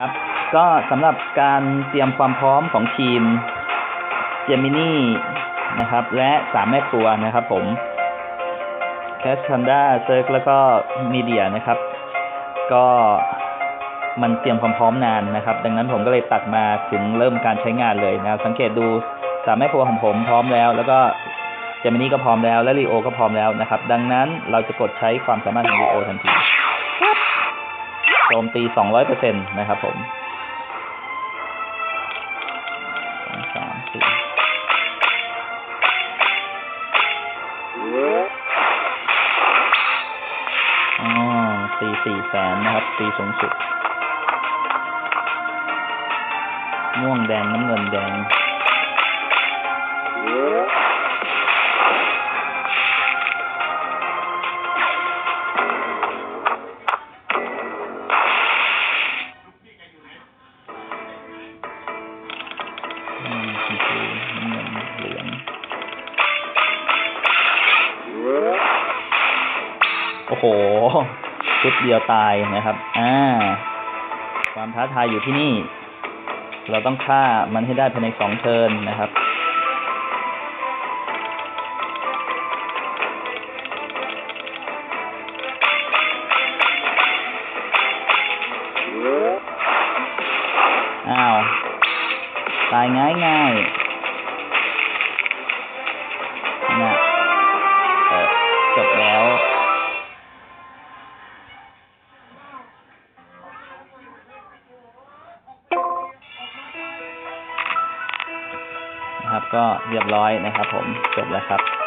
ครับก็สำหรับการเตรียมความพร้อมของทีมเจมินี่นะครับ และสามแม่ครัวนะครับผมแคสคันด้าเซิร์กแล้วก็มีเดียนะครับ ก็มันเตรียมความพร้อมนานนะครับ ดังนั้นผมก็เลยตัดมาถึงเริ่มการใช้งานเลยนะครับ สังเกตดูสามแม่ครัวของผมพร้อมแล้ว แล้วก็เจมินี่ก็พร้อมแล้วและรีโอก็พร้อมแล้วนะครับ ดังนั้นเราจะกดใช้ความสามารถของรีโอทันที โจมตี 200%นะครับผมสองสามสี่อ๋อตีสี่แสนนะครับ ตีสูงสุด ม่วงแดงน้ำเงินแดง ชมพูน้ำเงินเหลืองโอ้โหชุดเดียวตายนะครับ อ่า ความท้าทายอยู่ที่นี่ เราต้องฆ่ามันให้ได้ภายในสองเทิร์นนะครับ ตายง่ายง่ายนะเออจบแล้ว นะครับก็เรียบร้อยนะครับผมจบแล้วครับ